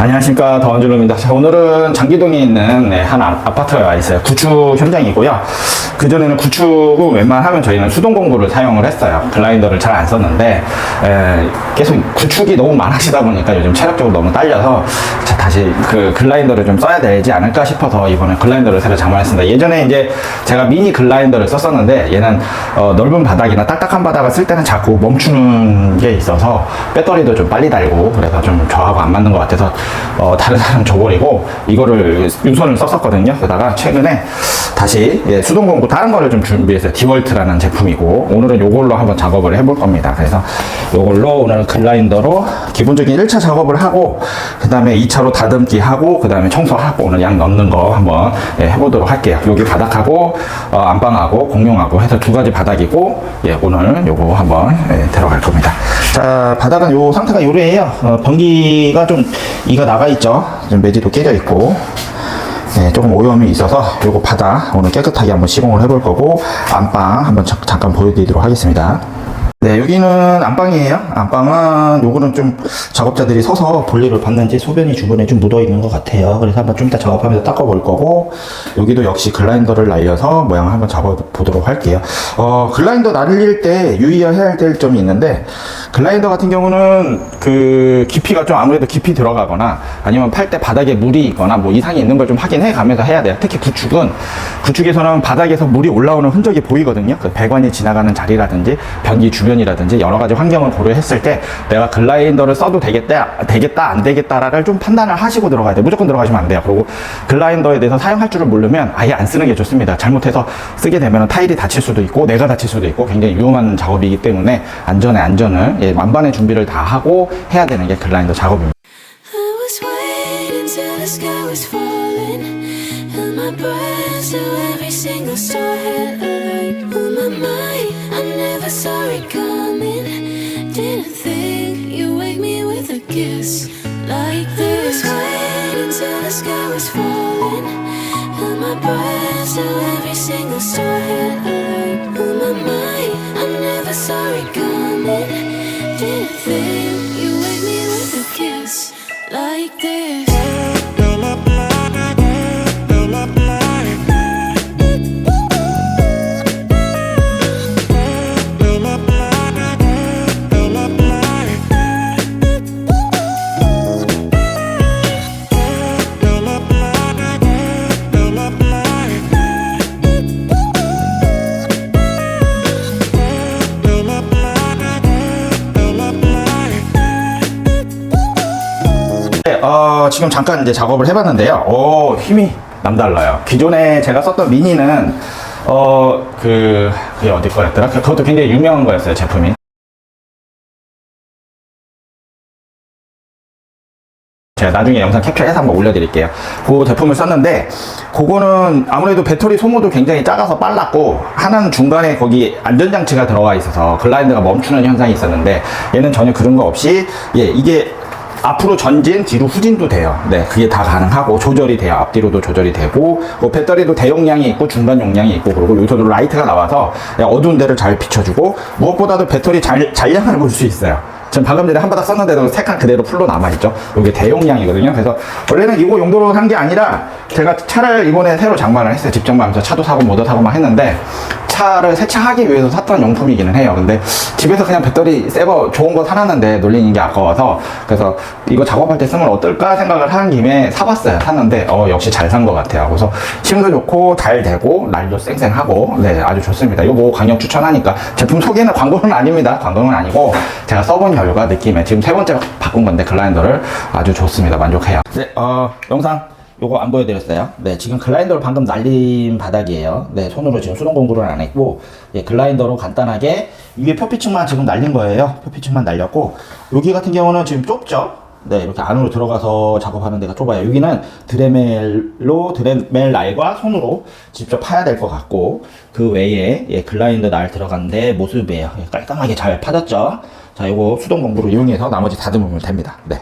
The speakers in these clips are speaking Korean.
안녕하십니까 더원줄로입니다. 자, 오늘은 장기동에 있는 네, 한 아, 아파트에 와 있어요. 구축 현장이고요. 그 전에는 구축은 웬만하면 저희는 수동 공구를 사용을 했어요. 글라인더를 잘 안 썼는데 에, 계속 구축이 너무 많으시다 보니까 요즘 체력적으로 너무 딸려서 자, 다시 그 글라인더를 좀 써야 되지 않을까 싶어서 이번에 글라인더를 새로 장만했습니다. 예전에 이제 제가 미니 글라인더를 썼었는데 얘는 어, 넓은 바닥이나 딱딱한 바닥을 쓸 때는 자꾸 멈추는 게 있어서 배터리도 좀 빨리 달고 그래서 좀 저하고 안 맞는 것 같아서 어, 다른 사람 줘버리고 이거를 유선을 썼었거든요. 그러다가 최근에 다시 예, 수동 공구 다른 거를 좀 준비해서 디월트라는 제품이고 오늘은 요걸로 한번 작업을 해볼 겁니다. 그래서 요걸로 오늘 글라인더로 기본적인 1차 작업을 하고 그 다음에 2차로 다듬기 하고 그 다음에 청소하고 오늘 양 넣는 거 한번 예, 해보도록 할게요. 여기 바닥하고 어, 안방하고 공용하고 해서 두 가지 바닥이고 예, 오늘 요거 한번 예, 들어갈 겁니다. 자 바닥은 요 상태가 요래예요. 어, 변기가 좀 이가 나가 있죠. 좀 매지도 깨져 있고 네, 조금 오염이 있어서 요거 바닥 오늘 깨끗하게 한번 시공을 해볼 거고 안방 한번 자- 잠깐 보여드리도록 하겠습니다. 네, 여기는 안방이에요. 안방은 요거는 좀 작업자들이 서서 볼일을 봤는지 소변이 주변에 좀 묻어 있는 것 같아요. 그래서 한번 좀 이따 작업하면서 닦아 볼 거고 여기도 역시 글라인더를 날려서 모양을 한번 잡아 보도록 할게요. 어, 글라인더 날릴 때 유의해야 될 점이 있는데 글라인더 같은 경우는 그 깊이가 좀 아무래도 깊이 들어가거나 아니면 팔 때 바닥에 물이 있거나 뭐 이상이 있는 걸 좀 확인해 가면서 해야 돼요. 특히 구축은 구축에서는 바닥에서 물이 올라오는 흔적이 보이거든요. 그 배관이 지나가는 자리라든지 변기 주변 이라든지 여러 가지 환경을 고려했을 때 내가 글라인더를 써도 되겠다, 되겠다, 안 되겠다를 좀 판단을 하시고 들어가야 돼요. 무조건 들어가시면 안 돼요. 그리고 글라인더에 대해서 사용할 줄을 모르면 아예 안 쓰는 게 좋습니다. 잘못해서 쓰게 되면 타일이 다칠 수도 있고 내가 다칠 수도 있고 굉장히 위험한 작업이기 때문에 안전에 안전을 예, 만반의 준비를 다 하고 해야 되는 게 글라인더 작업입니다. Till every single star had a light on my mind. Saw it coming. Didn't think you'd wake me with a kiss like this. Waiting till the sky was falling. Held my breath till every single star had a light on my mind. I never saw it coming. Didn't think 지금 잠깐 이제 작업을 해봤는데요. 오, 힘이 남달라요. 기존에 제가 썼던 미니는, 어, 그, 그게 어디 거였더라? 그- 그것도 굉장히 유명한 거였어요, 제품이. 제가 나중에 영상 캡처해서 한번 올려드릴게요. 그 제품을 썼는데, 그거는 아무래도 배터리 소모도 굉장히 작아서 빨랐고, 하나는 중간에 거기 안전장치가 들어가 있어서 글라인더가 멈추는 현상이 있었는데, 얘는 전혀 그런 거 없이, 예, 이게 앞으로 전진, 뒤로 후진도 돼요. 네, 그게 다 가능하고 조절이 돼요. 앞뒤로도 조절이 되고, 그 배터리도 대용량이 있고 중간 용량이 있고, 그리고 요소도 라이트가 나와서 어두운 데를 잘 비춰주고, 무엇보다도 배터리 잘, 잔량을 볼 수 있어요. 지금 방금 전에 한 바닥 썼는데도 색깔 그대로 풀로 남아있죠. 이게 대용량이거든요. 그래서 원래는 이거 용도로 산 게 아니라 제가 차를 이번에 새로 장만을 했어요. 집 장만하면서 차도 사고 모도 사고 막 했는데 차를 세차하기 위해서 샀던 용품이기는 해요. 근데 집에서 그냥 배터리 새 거 좋은 거 사놨는데 놀리는 게 아까워서 그래서 이거 작업할 때 쓰면 어떨까 생각을 하는 김에 사봤어요. 샀는데 어 역시 잘 산 것 같아요. 그래서 힘도 좋고 잘 되고 날도 쌩쌩하고 네 아주 좋습니다. 이거 뭐 강력 추천하니까 제품 소개는 광고는 아닙니다. 광고는 아니고 제가 써본 결과 느낌에 지금 세 번째 바꾼 건데 글라인더를 아주 좋습니다. 만족해요. 네, 어 영상 요거 안 보여드렸어요. 네, 지금 글라인더로 방금 날린 바닥이에요. 네, 손으로 지금 수동 공구를 안 했고, 예, 글라인더로 간단하게 위에 표피층만 지금 날린 거예요. 표피층만 날렸고, 여기 같은 경우는 지금 좁죠? 네, 이렇게 안으로 들어가서 작업하는 데가 좁아요. 여기는 드레멜로, 드레멜 날과 손으로 직접 파야 될 것 같고, 그 외에, 예, 글라인더 날 들어간 데 모습이에요. 예, 깔끔하게 잘 파졌죠? 자, 요거 수동 공구를 이용해서 나머지 다듬으면 됩니다. 네.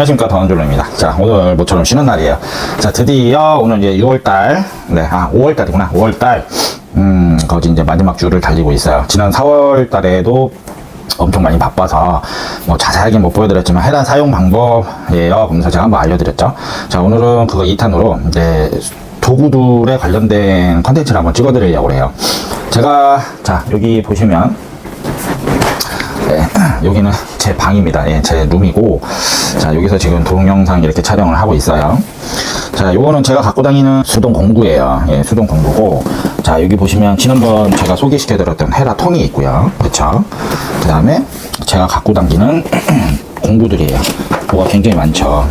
안녕하십니까 더원줄로입니다. 자 오늘 모처럼 쉬는 날이에요. 자 드디어 오늘 이제 6월달, 네, 아 5월달이구나. 5월달, 음 거기 이제 마지막 주를 달리고 있어요. 지난 4월달에도 엄청 많이 바빠서 뭐 자세하게 못 보여드렸지만 해당 사용 방법이에요. 그래서 제가 한번 알려드렸죠. 자 오늘은 그거 2탄으로 이제 도구들에 관련된 컨텐츠를 한번 찍어드리려고 해요. 제가 자 여기 보시면 네, 여기는 제 방입니다. 예, 제 룸이고, 자, 여기서 지금 동영상 이렇게 촬영을 하고 있어요. 자, 요거는 제가 갖고 다니는 수동 공구예요. 예, 수동 공구고, 자, 여기 보시면 지난번 제가 소개시켜드렸던 헤라 통이 있고요. 그쵸? 그 다음에 제가 갖고 다니는 공구들이에요. 뭐가 굉장히 많죠.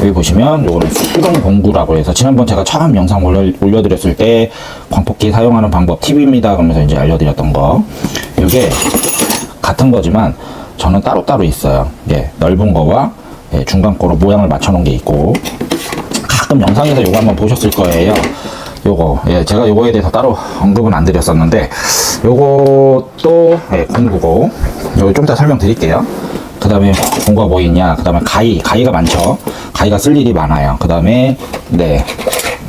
여기 보시면 요거는 수동 공구라고 해서 지난번 제가 처음 영상 올려, 올려드렸을 때 광폭기 사용하는 방법 팁입니다. 그러면서 이제 알려드렸던 거. 이게 같은 거지만 저는 따로따로 있어요. 예, 넓은 거와 예, 중간 거로 모양을 맞춰 놓은 게 있고 가끔 영상에서 요거 한번 보셨을 거예요. 요거 예, 제가 요거에 대해서 따로 언급은 안 드렸었는데 요것도 예, 공구고 요거 좀 이따 설명드릴게요. 그 다음에 공구가 뭐 있냐 그 다음에 가위 가위가 많죠 가위가 쓸 일이 많아요 그 다음에 네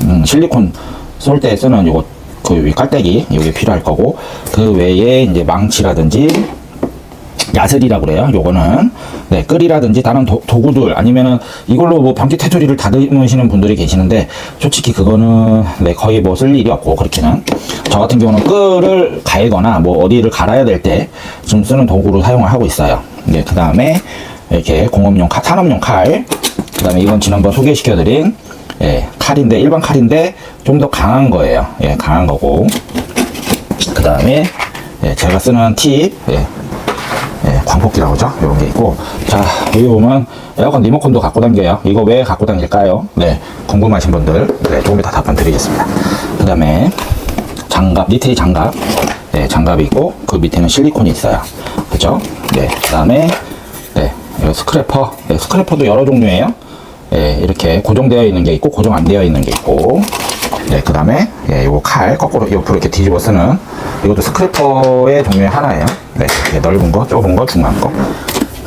음, 실리콘 쏠 때 쓰는 요거 그 깔때기 요게 필요할 거고 그 외에 이제 망치라든지 야슬이라고 그래요. 요거는 네, 끌이라든지 다른 도, 도구들 아니면은 이걸로 뭐 방귀 테두리를 다듬으시는 분들이 계시는데 솔직히 그거는 네, 거의 뭐 쓸 일이 없고 그렇게는 저 같은 경우는 끌을 갈거나 뭐 어디를 갈아야 될 때 좀 쓰는 도구로 사용을 하고 있어요. 네, 그 다음에 이렇게 공업용 칼, 산업용 칼, 그 다음에 이건 지난번 소개시켜드린 예, 칼인데 일반 칼인데 좀 더 강한 거예요. 예, 강한 거고 그 다음에 예, 제가 쓰는 팁 예, 예, 광폭기라고 하죠. 이런 게 있고. 자, 여기 보면 에어컨 리모컨도 갖고 다녀요. 이거 왜 갖고 다닐까요? 네, 궁금하신 분들, 네, 조금 이따 답변 드리겠습니다. 그 다음에 장갑, 니트리 장갑. 네, 장갑이 있고, 그 밑에는 실리콘이 있어요. 그죠? 네, 그 다음에, 네, 이 스크래퍼. 네, 스크래퍼도 여러 종류예요. 예, 이렇게 고정되어 있는 게 있고, 고정 안 되어 있는 게 있고. 네, 그 다음에, 예, 요거 칼, 거꾸로 옆으로 이렇게 뒤집어 쓰는, 이것도 스크래퍼의 종류의 하나예요. 네, 이렇게 넓은 거, 좁은 거, 중간 거.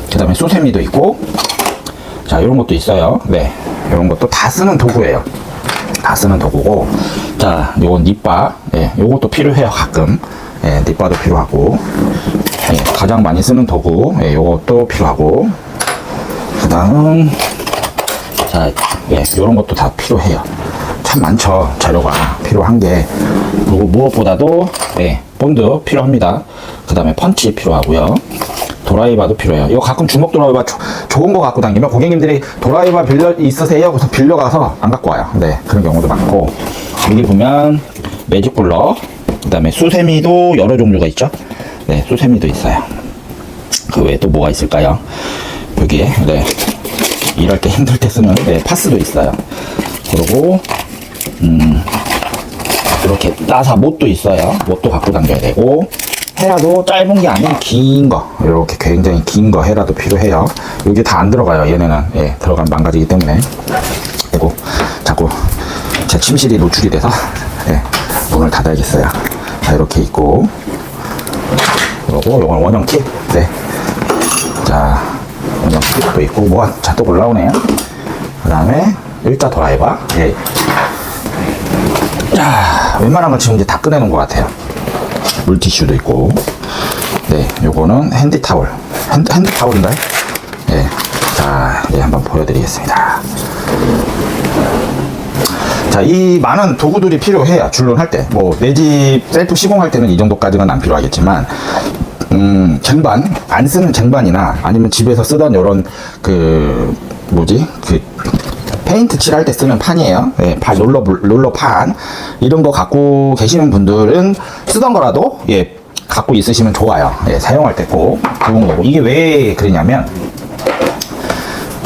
그 다음에 소세미도 있고, 자, 이런 것도 있어요. 네, 이런 것도 다 쓰는 도구예요. 다 쓰는 도구고, 자, 요건 닙바, 예, 요것도 필요해요, 가끔. 예, 닙바도 필요하고, 예, 가장 많이 쓰는 도구, 예, 요것도 필요하고, 그 다음, 자, 예, 요런 것도 다 필요해요. 참 많죠. 재료가 필요한 게. 그리고 무엇보다도, 예, 본드 필요합니다. 그 다음에 펀치 필요하고요. 도라이바도 필요해요. 이거 가끔 주먹 도라이바 조- 좋은 거 갖고 다니면 고객님들이 도라이바 빌려 있으세요? 그래서 빌려가서 안 갖고 와요. 네, 그런 경우도 많고. 여기 보면 매직 쿨러, 그 다음에 수세미도 여러 종류가 있죠. 네, 수세미도 있어요. 그 외에 또 뭐가 있을까요? 여기에, 네. 일할 때 힘들 때 쓰는 네, 파스도 있어요. 그리고 음, 이렇게 따사 못도 있어요. 못도 갖고 다녀야 되고 헤라도 짧은 게 아닌 긴 거. 이렇게 굉장히 긴 거 헤라도 필요해요. 이게 다 안 들어가요. 얘네는 예, 들어가면 망가지기 때문에. 그리고 자꾸 제 침실이 노출이 돼서 예, 문을 닫아야겠어요. 자 이렇게 있고 그리고 이건 원형 팁. 네. 자 원형 팁도 있고 뭐가 잔뜩 올라오네요. 그 다음에 일자 드라이버. 예. 자, 웬만한 건 지금 이제 다 꺼내놓은 것 같아요. 물티슈도 있고. 네, 요거는 핸드타월. 핸드, 핸드 타월인가요? 예. 자, 이제 한번 보여드리겠습니다. 자, 이 많은 도구들이 필요해요. 줄눈할 때. 뭐, 내 집 셀프 시공할 때는 이 정도까지는 안 필요하겠지만, 음, 쟁반, 안 쓰는 쟁반이나 아니면 집에서 쓰던 요런, 그, 뭐지? 그, 페인트 칠할 때 쓰는 판이에요. 예, 판, 롤러, 불- 롤러 판. 이런 거 갖고 계시는 분들은 쓰던 거라도, 예, 갖고 있으시면 좋아요. 예, 사용할 때 꼭 좋은 거고. 이게 왜 그러냐면,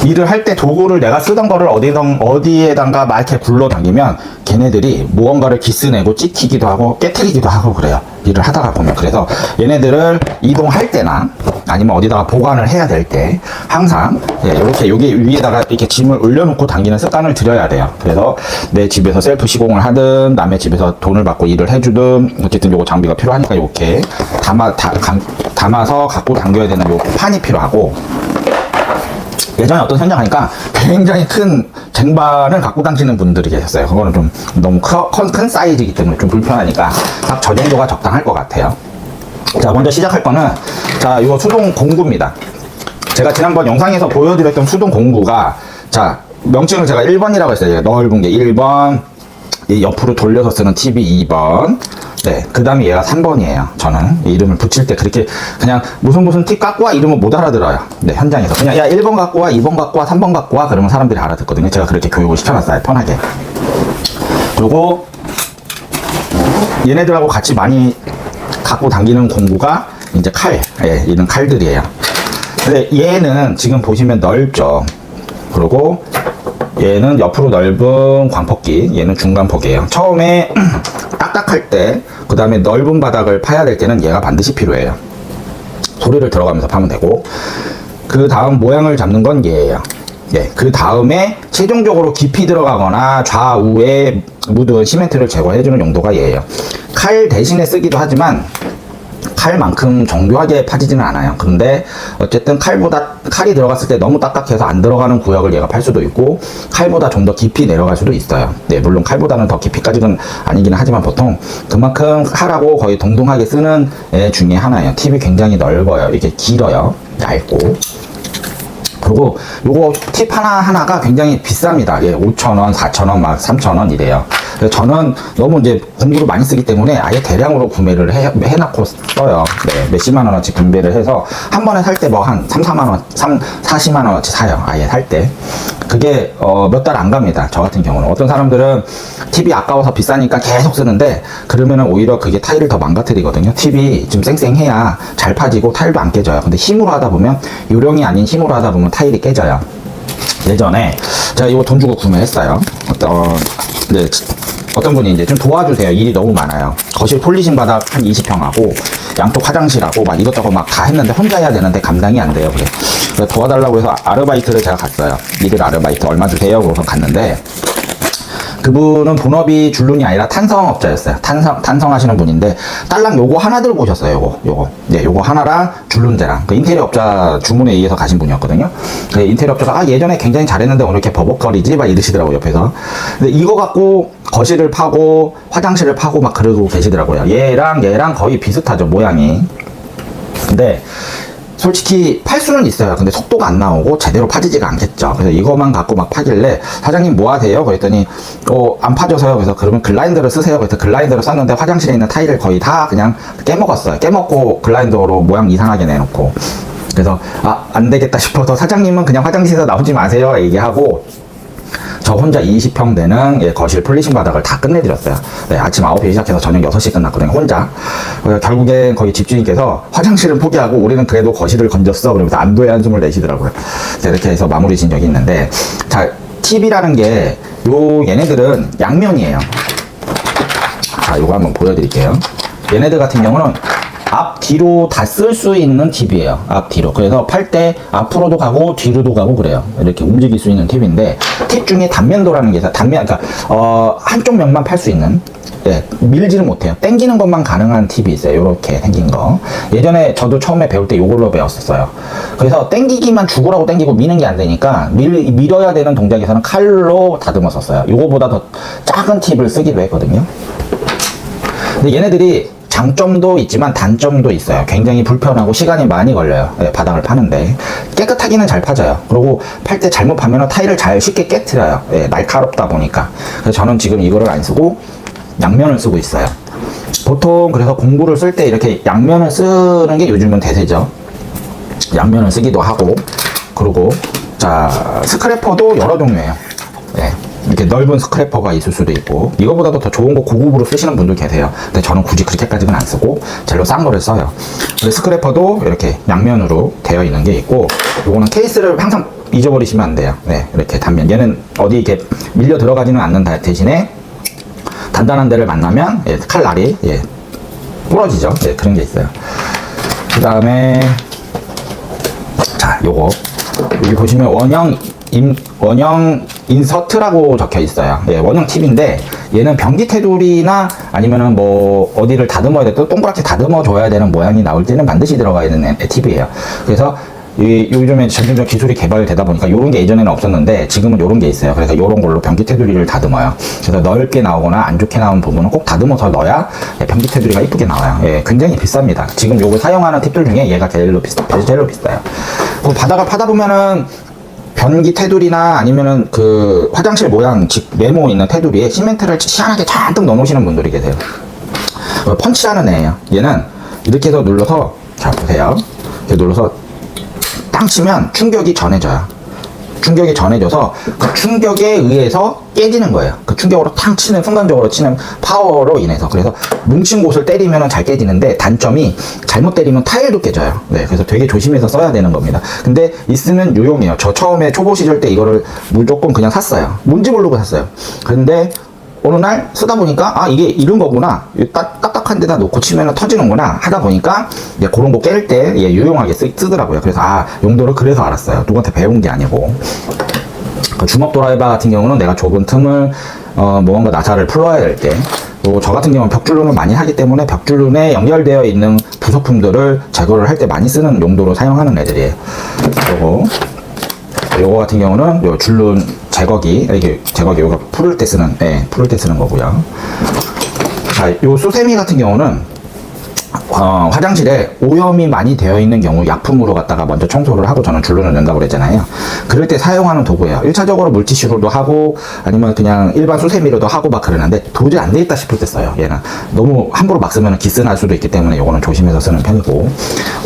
일을 할 때 도구를 내가 쓰던 거를 어디든 어디에단가 막 이렇게 굴러다니면 걔네들이 무언가를 기스내고 찍히기도 하고 깨트리기도 하고 그래요. 일을 하다가 보면 그래서 얘네들을 이동할 때나 아니면 어디다가 보관을 해야 될 때 항상 예, 이렇게 여기 위에다가 이렇게 짐을 올려놓고 당기는 습관을 들여야 돼요. 그래서 내 집에서 셀프 시공을 하든 남의 집에서 돈을 받고 일을 해주든 어쨌든 요거 장비가 필요하니까 이렇게 담아 다, 감- 담아서 갖고 당겨야 되는 요 판이 필요하고 예전에 어떤 현장 하니까 굉장히 큰 쟁반을 갖고 다니시는 분들이 계셨어요. 그거는 좀 너무 커- 큰, 큰 사이즈이기 때문에 좀 불편하니까 딱 저 정도가 적당할 것 같아요. 자, 먼저 시작할 거는, 자, 이거 수동 공구입니다. 제가 지난번 영상에서 보여드렸던 수동 공구가, 자, 명칭을 제가 1번이라고 했어요. 넓은 게 1번, 이 옆으로 돌려서 쓰는 TV 2번. 네, 그 다음에 얘가 3번이에요. 저는 이름을 붙일 때 그렇게 그냥 무슨 무슨 팁 갖고 와 이름을 못 알아들어요. 네, 현장에서. 그냥 야, 1번 갖고 와, 2번 갖고 와, 3번 갖고 와. 그러면 사람들이 알아듣거든요. 제가 그렇게 교육을 시켜놨어요. 편하게. 그리고 얘네들하고 같이 많이 갖고 당기는 공구가 이제 칼, 예, 이런 칼들이에요. 근데 얘는 지금 보시면 넓죠. 그리고 얘는 옆으로 넓은 광폭기, 얘는 중간폭이에요. 처음에 딱딱할 때, 그 다음에 넓은 바닥을 파야 될 때는 얘가 반드시 필요해요. 소리를 들어가면서 파면 되고, 그 다음 모양을 잡는 건 얘예요. 예, 그 다음에 최종적으로 깊이 들어가거나 좌우에 묻은 시멘트를 제거해주는 용도가 얘예요. 칼 대신에 쓰기도 하지만 칼만큼 정교하게 파지지는 않아요. 근데 어쨌든 칼보다 칼이 들어갔을 때 너무 딱딱해서 안 들어가는 구역을 얘가 팔 수도 있고 칼보다 좀 더 깊이 내려갈 수도 있어요. 네, 물론 칼보다는 더 깊이까지는 아니기는 하지만 보통 그만큼 칼하고 거의 동등하게 쓰는 애 중에 하나예요. 팁이 굉장히 넓어요. 이렇게 길어요. 얇고. 그리고 요거 팁 하나 하나가 굉장히 비쌉니다. 예, 5,000원, 4,000원, 막 3,000원 이래요. 그래서 저는 너무 이제 공구를 많이 쓰기 때문에 아예 대량으로 구매를 해, 해놓고 써요. 네, 몇십만 원어치 분배를 해서 한 번에 살 때 뭐 한 3, 4만 원, 3, 40만 원어치 사요. 아예 살 때. 그게 어, 몇 달 안 갑니다. 저 같은 경우는. 어떤 사람들은 팁이 아까워서 비싸니까 계속 쓰는데 그러면은 오히려 그게 타일을 더 망가뜨리거든요. 팁이 좀 쌩쌩해야 잘 파지고 타일도 안 깨져요. 근데 힘으로 하다 보면 요령이 아닌 힘으로 하다 보면 타일이 깨져요. 예전에 제가 이거 돈 주고 구매했어요. 어떤 어, 네, 어떤 분이 이제 좀 도와주세요. 일이 너무 많아요. 거실 폴리싱 바닥 한 20평 하고 양쪽 화장실하고 막 이것저것 막 다 했는데 혼자 해야 되는데 감당이 안 돼요. 그래. 그래서 도와달라고 해서 아르바이트를 제가 갔어요. 일일 아르바이트 얼마 주세요? 그래서 갔는데 그분은 본업이 줄눈이 아니라 탄성업자였어요. 탄성, 탄성 하시는 분인데, 딸랑 요거 하나 들고 오셨어요, 요거, 요거. 네, 요거 하나랑 줄눈대랑. 그 인테리어 업자 주문에 의해서 가신 분이었거든요. 그 인테리어 업자가, 아, 예전에 굉장히 잘했는데 오늘 이렇게 버벅거리지? 막 이러시더라고요, 옆에서. 근데 이거 갖고 거실을 파고, 화장실을 파고 막 그러고 계시더라고요. 얘랑 얘랑 거의 비슷하죠, 모양이. 근데, 솔직히 팔 수는 있어요. 근데 속도가 안 나오고 제대로 파지지가 않겠죠. 그래서 이것만 갖고 막 파길래 사장님 뭐 하세요? 그랬더니 어, 안 파져서요. 그래서 그러면 글라인더를 쓰세요. 그래서 글라인더를 썼는데 화장실에 있는 타일을 거의 다 그냥 깨먹었어요. 깨먹고 글라인더로 모양 이상하게 내놓고. 그래서 아, 안 되겠다 싶어서 사장님은 그냥 화장실에서 나오지 마세요. 얘기하고 저 혼자 20평 되는 예, 거실 폴리싱 바닥을 다 끝내드렸어요. 네, 아침 9시에 시작해서 저녁 6시 끝났거든요, 혼자. 그래서 결국엔 거의 집주인께서 화장실을 포기하고 우리는 그래도 거실을 건졌어. 그러면서 안도의 한숨을 내시더라고요. 그래서 이렇게 해서 마무리 진 적이 있는데, 자, 팁이라는 게, 요, 얘네들은 양면이에요. 자, 요거 한번 보여드릴게요. 얘네들 같은 경우는 앞 뒤로 다 쓸 수 있는 팁이에요. 앞 뒤로. 그래서 팔 때 앞으로도 가고 뒤로도 가고 그래요. 이렇게 움직일 수 있는 팁인데 팁 중에 단면도라는 게 있어요. 단면 그러니까 어 한쪽 면만 팔 수 있는 예, 밀지는 못해요. 땡기는 것만 가능한 팁이 있어요. 요렇게 생긴 거. 예전에 저도 처음에 배울 때 요걸로 배웠었어요. 그래서 땡기기만 죽으라고 땡기고 미는 게 안 되니까 밀, 밀어야 되는 동작에서는 칼로 다듬었었어요. 요거보다 더 작은 팁을 쓰기도 했거든요. 근데 얘네들이 장점도 있지만 단점도 있어요. 굉장히 불편하고 시간이 많이 걸려요. 예, 바닥을 파는데 깨끗하기는 잘 파져요. 그리고 팔 때 잘못 파면 타일을 잘 쉽게 깨트려요. 예, 날카롭다 보니까. 그래서 저는 지금 이거를 안 쓰고 양면을 쓰고 있어요. 보통 그래서 공구를 쓸 때 이렇게 양면을 쓰는 게 요즘은 대세죠. 양면을 쓰기도 하고 그리고 자 스크래퍼도 여러 종류예요. 예, 이렇게 넓은 스크래퍼가 있을 수도 있고 이거보다도 더 좋은 거 고급으로 쓰시는 분들 계세요. 근데 저는 굳이 그렇게까지는 안 쓰고 제일 싼 거를 써요. 근데 스크래퍼도 이렇게 양면으로 되어 있는 게 있고 요거는 케이스를 항상 잊어버리시면 안 돼요. 네, 이렇게 단면 얘는 어디 이렇게 밀려 들어가지는 않는 다- 대신에 단단한 데를 만나면 예, 칼날이 예, 부러지죠. 예, 그런 게 있어요. 그 다음에 자, 요거 여기 보시면 원형 인, 원형 인서트라고 적혀 있어요. 예, 원형 팁인데 얘는 변기 테두리나 아니면은 뭐 어디를 다듬어야 돼, 또 동그랗게 다듬어 줘야 되는 모양이 나올 때는 반드시 들어가야 되는 팁이에요. 그래서 이 요즘에 점점점 기술이 개발되다 보니까 이런 게 예전에는 없었는데 지금은 이런 게 있어요. 그래서 이런 걸로 변기 테두리를 다듬어요. 그래서 넓게 나오거나 안 좋게 나온 부분은 꼭 다듬어서 넣어야 예, 변기 테두리가 이쁘게 나와요. 예, 굉장히 비쌉니다. 지금 요거 사용하는 팁들 중에 얘가 제일로 비싸, 제일로 비싸요. 그 바닥을 파다 보면은 변기 테두리나 아니면은 그 화장실 모양 즉 네모 있는 테두리에 시멘트를 시원하게 잔뜩 넣어놓으시는 분들이 계세요. 어, 펀치라는 애예요. 얘는 이렇게 해서 눌러서 자 보세요. 이렇게 눌러서 땅 치면 충격이 전해져요. 충격이 전해져서 그 충격에 의해서 깨지는 거예요. 그 충격으로 탕 치는 순간적으로 치는 파워로 인해서 그래서 뭉친 곳을 때리면 잘 깨지는데 단점이 잘못 때리면 타일도 깨져요. 네, 그래서 되게 조심해서 써야 되는 겁니다. 근데 있으면 유용해요. 저 처음에 초보 시절 때 이거를 무조건 그냥 샀어요. 뭔지 모르고 샀어요. 근데 어느 날 쓰다 보니까 아 이게 이런 거구나. 딱딱한 데다 놓고 치면 터지는구나 하다 보니까 이제 그런 거 깰 때 예, 유용하게 쓰, 쓰더라고요. 그래서 아 용도를 그래서 알았어요. 누구한테 배운 게 아니고. 그 주먹 도라이바 같은 경우는 내가 좁은 틈을 어, 무언가 나사를 풀어야 될 때, 또 저 같은 경우는 벽줄눈을 많이 하기 때문에 벽줄눈에 연결되어 있는 부속품들을 제거를 할 때 많이 쓰는 용도로 사용하는 애들이에요. 요거, 요거 같은 경우는 요 줄눈 제거기, 이게 제거기, 요거 풀을 때 쓰는, 예, 풀을 때 쓰는 거고요. 자, 요 수세미 같은 경우는 어, 화장실에 오염이 많이 되어 있는 경우 약품으로 갖다가 먼저 청소를 하고 저는 줄눈을 낸다고 그랬잖아요. 그럴 때 사용하는 도구예요. 1차적으로 물티슈로도 하고 아니면 그냥 일반 수세미로도 하고 막 그러는데 도저히 안 되겠다 싶을 때 써요. 얘는 너무 함부로 막 쓰면 기스 날 수도 있기 때문에 요거는 조심해서 쓰는 편이고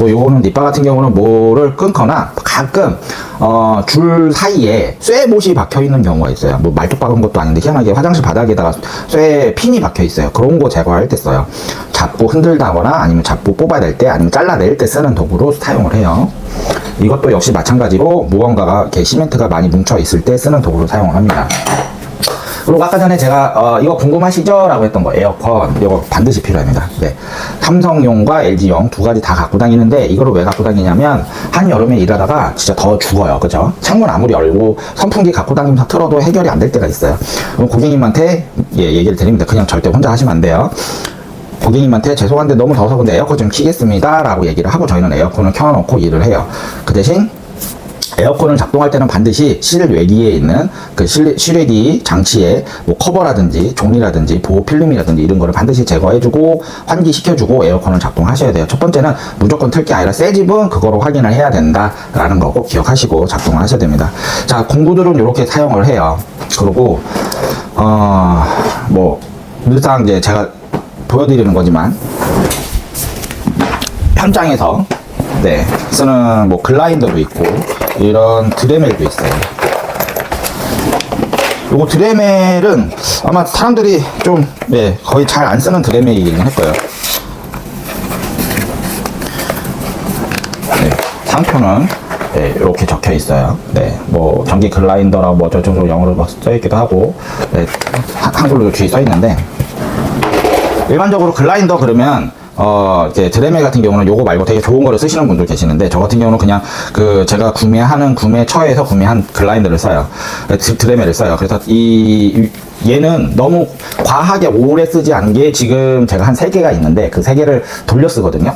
어, 요거는 니빠 같은 경우는 뭐를 끊거나 가끔 어, 줄 사이에 쇠못이 박혀 있는 경우가 있어요. 뭐 말뚝 박은 것도 아닌데 희한하게 화장실 바닥에다가 쇠 핀이 박혀 있어요. 그런 거 제거할 때 써요. 잡고 흔들다거나 아니면 잡고 뽑아야 될 때 아니면 잘라낼 때 쓰는 도구로 사용을 해요. 이것도 역시 마찬가지로 무언가가 이렇게 시멘트가 많이 뭉쳐 있을 때 쓰는 도구로 사용을 합니다. 그리고 아까 전에 제가 어, 이거 궁금하시죠? 라고 했던 거 에어컨 이거 반드시 필요합니다 네. 삼성용과 LG용 두 가지 다 갖고 다니는데 이거를 왜 갖고 다니냐면 한여름에 일하다가 진짜 더 죽어요 그죠? 창문 아무리 열고 선풍기 갖고 다니면서 틀어도 해결이 안 될 때가 있어요 그럼 고객님한테 예, 얘기를 드립니다 그냥 절대 혼자 하시면 안 돼요 고객님한테 죄송한데 너무 더워서 근데 에어컨 좀 키겠습니다 라고 얘기를 하고 저희는 에어컨을 켜놓고 일을 해요 그 대신 에어컨을 작동할 때는 반드시 실외기에 있는 그 실, 실외기 장치에 뭐 커버라든지 종이라든지 보호 필름이라든지 이런 거를 반드시 제거해주고 환기시켜주고 에어컨을 작동하셔야 돼요. 첫 번째는 무조건 틀 게 아니라 새 집은 그거로 확인을 해야 된다라는 거 꼭 기억하시고 작동을 하셔야 됩니다. 자, 공구들은 이렇게 사용을 해요. 그리고 어, 뭐 늘상 이제 제가 보여드리는 거지만 현장에서 네 쓰는 뭐 글라인더도 있고 이런 드레멜도 있어요. 요거 드레멜은 아마 사람들이 좀 네, 거의 잘 안 쓰는 드레멜이긴 할 거예요. 네, 상표는 네, 이렇게 적혀 있어요. 네, 뭐 전기 글라인더라고 뭐 저쪽으로 영어로 막써 있기도 하고, 네, 한- 한글로 뒤에 써 있는데 일반적으로 글라인더 그러면 어 이제 드레멜 같은 경우는 요거 말고 되게 좋은 거를 쓰시는 분들 계시는데 저 같은 경우는 그냥 그 제가 구매하는 구매처에서 구매한 글라인더를 써요. 드, 드레멜을 써요. 그래서 이 이- 얘는 너무 과하게 오래 쓰지 않은 게 지금 제가 한세 개가 있는데 그세 개를 돌려 쓰거든요.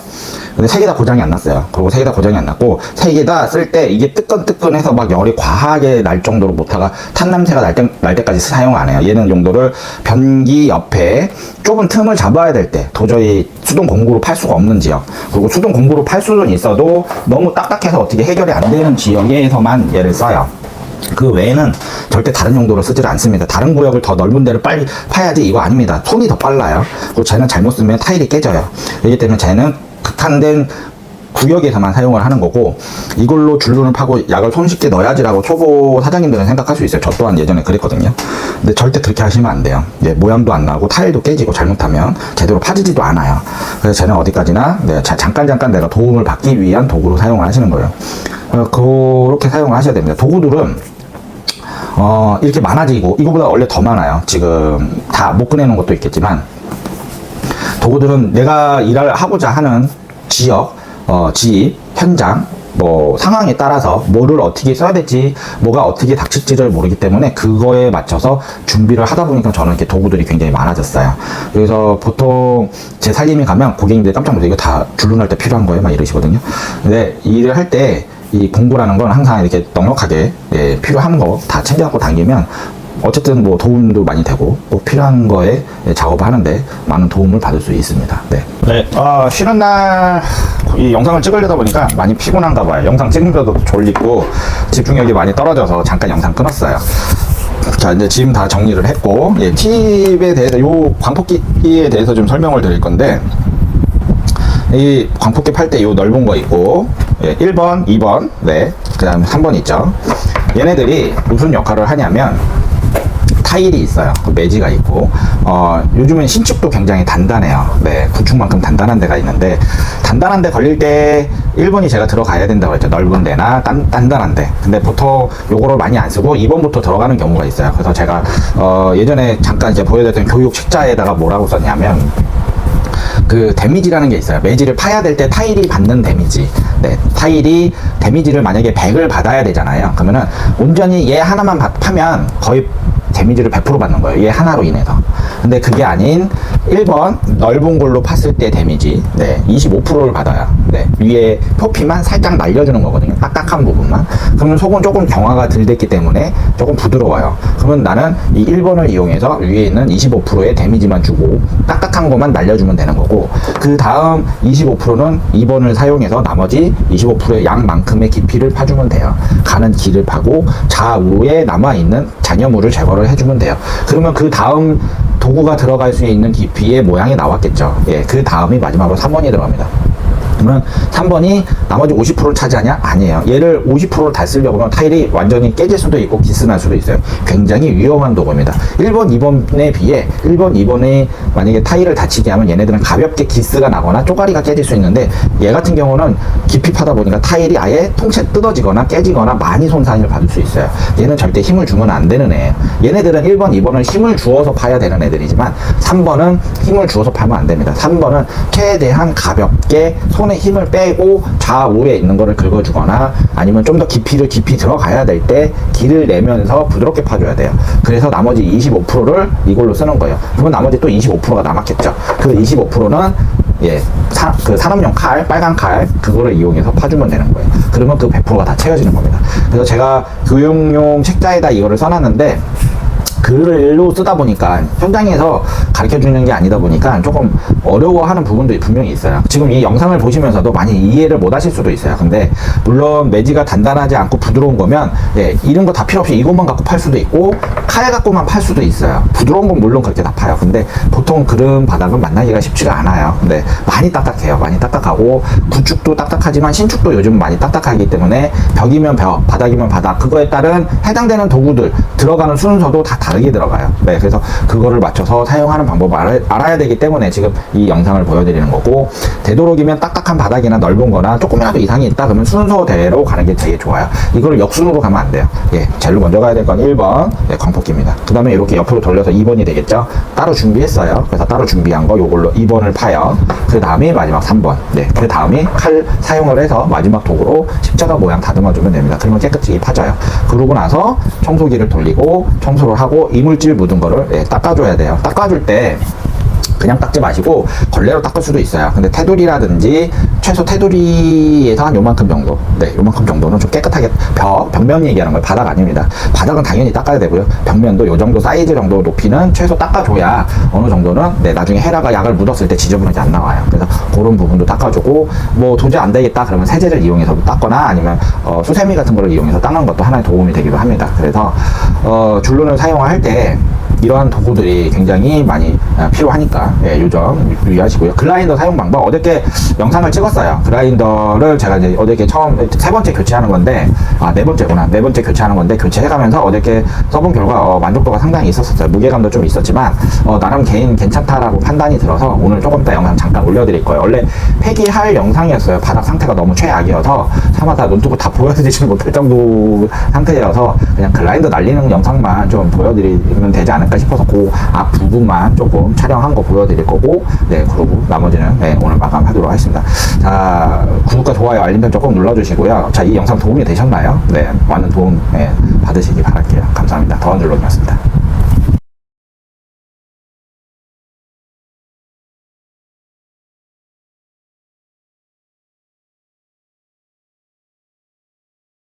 근데 세개다 고장이 안 났어요. 그리고 세개다 고장이 안 났고 세개다 쓸 때 이게 뜨끈뜨끈해서 막 열이 과하게 날 정도로 못하가 탄 냄새가 날, 때, 날 때까지 사용 안 해요. 얘는 용도를 변기 옆에 좁은 틈을 잡아야 될 때 도저히 수동 공구로 팔 수가 없는 지역. 그리고 수동 공구로 팔 수는 있어도 너무 딱딱해서 어떻게 해결이 안 되는 지역에서만 얘를 써요 그 외에는 절대 다른 용도로 쓰지를 않습니다. 다른 구역을 더 넓은 데를 빨리 파야지 이거 아닙니다. 손이 더 빨라요. 그리고 쟤는 잘못 쓰면 타일이 깨져요. 그렇기 때문에 쟤는 극한된 구역에서만 사용을 하는 거고 이걸로 줄눈을 파고 약을 손쉽게 넣어야지라고 초보 사장님들은 생각할 수 있어요. 저 또한 예전에 그랬거든요. 근데 절대 그렇게 하시면 안 돼요. 예, 모양도 안 나고 타일도 깨지고 잘못하면 제대로 파지지도 않아요. 그래서 쟤는 어디까지나 네, 자- 잠깐 잠깐 내가 도움을 받기 위한 도구로 사용을 하시는 거예요. 어, 그렇게 사용을 하셔야 됩니다. 도구들은 어, 이렇게 많아지고, 이거보다 원래 더 많아요. 지금 다 못 꺼내는 것도 있겠지만, 도구들은 내가 일을 하고자 하는 지역, 어, 집, 현장, 뭐 상황에 따라서 뭐를 어떻게 써야 될지 뭐가 어떻게 닥칠지를 모르기 때문에 그거에 맞춰서 준비를 하다 보니까 저는 이렇게 도구들이 굉장히 많아졌어요. 그래서 보통 제 살림에 가면 고객님들이 깜짝 놀라요. 이거 다 줄눈할 때 필요한 거예요? 막 이러시거든요. 근데 일을 할 때 이 공구라는 건 항상 이렇게 넉넉하게 예, 필요한 거 다 챙겨갖고 다니면 어쨌든 뭐 도움도 많이 되고 꼭 필요한 거에 예, 작업을 하는데 많은 도움을 받을 수 있습니다. 네. 네. 어, 쉬는 날 이 영상을 찍으려다 보니까 많이 피곤한가 봐요. 영상 찍는데도 졸리고 집중력이 많이 떨어져서 잠깐 영상 끊었어요. 자 이제 짐 다 정리를 했고 예, 팁에 대해서 요 광폭기에 대해서 좀 설명을 드릴 건데 이 광폭기 팔 때 요 넓은 거 있고 예, 1번, 2번, 네, 그 다음에 3번 있죠. 얘네들이 무슨 역할을 하냐면 타일이 있어요. 그 매지가 있고 어, 요즘은 신축도 굉장히 단단해요. 네, 구축만큼 단단한 데가 있는데 단단한 데 걸릴 때 1번이 제가 들어가야 된다고 했죠. 넓은 데나 단, 단단한 데. 근데 보통 요거를 많이 안 쓰고 2번부터 들어가는 경우가 있어요. 그래서 제가 어, 예전에 잠깐 이제 보여드렸던 교육 책자에다가 뭐라고 썼냐면 그 데미지라는 게 있어요. 매지를 파야 될 때 타일이 받는 데미지. 네, 타일이 데미지를 만약에 100을 받아야 되잖아요. 그러면은 온전히 얘 하나만 받- 파면 거의 데미지를 100% 받는 거예요. 얘 하나로 인해서. 근데 그게 아닌 1번 넓은 걸로 팠을 때 데미지 네, 25%를 받아요. 네, 위에 표피만 살짝 날려주는 거거든요. 딱딱한 부분만. 그러면 속은 조금 경화가 덜 됐기 때문에 조금 부드러워요. 그러면 나는 이 1번을 이용해서 위에 있는 25%의 데미지만 주고 딱딱한 것만 날려주면 되는 거고 그 다음 25%는 2번을 사용해서 나머지 25%의 양만큼의 깊이를 파주면 돼요. 가는 길을 파고 좌우에 남아있는 잔여물을 제거를 해주면 돼요. 그러면 그 다음 도구가 들어갈 수 있는 깊이의 모양이 나왔겠죠. 예, 그 다음이 마지막으로 3번이 들어갑니다. 그러면 3번이 나머지 50%를 차지하냐? 아니에요. 얘를 50%를 다 쓰려고 하면 타일이 완전히 깨질 수도 있고 기스날 수도 있어요. 굉장히 위험한 도구입니다. 1번, 2번에 비해 1번, 2번이 만약에 타일을 다치게 하면 얘네들은 가볍게 기스가 나거나 쪼가리가 깨질 수 있는데 얘 같은 경우는 깊이 파다 보니까 타일이 아예 통째 뜯어지거나 깨지거나 많이 손상을 받을 수 있어요. 얘는 절대 힘을 주면 안 되는 애예요. 얘네들은 1번, 2번은 힘을 주어서 파야 되는 애들이지만 3번은 힘을 주어서 파면 안 됩니다. 3번은 최대한 가볍게 손에 힘을 빼고 좌우에 있는 거를 긁어주거나 아니면 좀 더 깊이를 깊이 들어가야 될 때 길을 내면서 부드럽게 파줘야 돼요. 그래서 나머지 25%를 이걸로 쓰는 거예요. 그러면 나머지 또 25%가 남았겠죠. 그 25%는 예, 사, 그 산업용 칼, 빨간 칼, 그거를 이용해서 파주면 되는 거예요. 그러면 그 100%가 다 채워지는 겁니다. 그래서 제가 교육용 책자에다 이거를 써놨는데, 글로 쓰다 보니까 현장에서 가르쳐 주는 게 아니다 보니까 조금 어려워하는 부분도 분명히 있어요. 지금 이 영상을 보시면서도 많이 이해를 못 하실 수도 있어요. 근데 물론 매지가 단단하지 않고 부드러운 거면 예, 이런 거 다 필요 없이 이것만 갖고 팔 수도 있고 칼 갖고만 팔 수도 있어요. 부드러운 건 물론 그렇게 다 파요. 근데 보통 그런 바닥은 만나기가 쉽지가 않아요. 근데 많이 딱딱해요. 많이 딱딱하고 구축도 딱딱하지만 신축도 요즘 많이 딱딱하기 때문에 벽이면 벽, 바닥이면 바닥 그거에 따른 해당되는 도구들 들어가는 순서도 다 다 르게 들어가요. 네, 그래서 그거를 맞춰서 사용하는 방법을 알아, 알아야 되기 때문에 지금 이 영상을 보여드리는 거고 되도록이면 딱딱한 바닥이나 넓은 거나 조금이라도 이상이 있다 그러면 순서대로 가는 게 되게 좋아요. 이거를 역순으로 가면 안 돼요. 예, 제일 먼저 가야 될 건 1번 예, 광폭기입니다. 그 다음에 이렇게 옆으로 돌려서 2번이 되겠죠. 따로 준비했어요. 그래서 따로 준비한 거 요걸로 2번을 파요. 그 다음에 마지막 3번. 네, 그 다음에 칼 사용을 해서 마지막 도구로 십자가 모양 다듬어주면 됩니다. 그러면 깨끗이 파져요. 그러고 나서 청소기를 돌리고 청소를 하고 이물질 묻은 거를 예, 닦아줘야 돼요. 닦아줄 때 그냥 닦지 마시고 걸레로 닦을 수도 있어요. 근데 테두리라든지 최소 테두리에서 한 요만큼 정도, 네, 요만큼 정도는 좀 깨끗하게 벽, 벽면 얘기하는 거예요. 바닥 아닙니다. 바닥은 당연히 닦아야 되고요. 벽면도 요 정도 사이즈 정도 높이는 최소 닦아줘야 어느 정도는 네, 나중에 헤라가 약을 묻었을 때 지저분하지 안 나와요. 그래서 그런 부분도 닦아주고 뭐 도저히 안 되겠다 그러면 세제를 이용해서 닦거나 아니면 어, 수세미 같은 거를 이용해서 닦는 것도 하나의 도움이 되기도 합니다. 그래서 어, 줄눈을 사용할 때 이러한 도구들이 굉장히 많이 아, 필요하니까 예, 요점 유의하시고요. 글라인더 사용 방법 어저께 영상을 찍었어요. 글라인더를 제가 이제 어저께 처음 세 번째 교체하는 건데 아 네 번째구나 네 번째 교체하는 건데 교체해가면서 어저께 써본 결과 어, 만족도가 상당히 있었었어요. 무게감도 좀 있었지만 어, 나름 개인 괜찮다라고 판단이 들어서 오늘 조금 이따 영상 잠깐 올려드릴 거예요. 원래 폐기할 영상이었어요. 바닥 상태가 너무 최악이어서 차마 다 눈뜨고 다 보여드리지 못할 정도 상태여서 그냥 글라인더 날리는 영상만 좀 보여드리면 되지 않을까 싶어서 그 앞 부분만 조금 촬영한 거 보여드릴 거고 네 그러고 나머지는 네, 오늘 마감하도록 하겠습니다. 자 구독과 좋아요 알림 설정 꼭 눌러주시고요. 자 이 영상 도움이 되셨나요? 네 많은 도움 네, 받으시기 바랄게요. 감사합니다. 더한 줄로이었습니다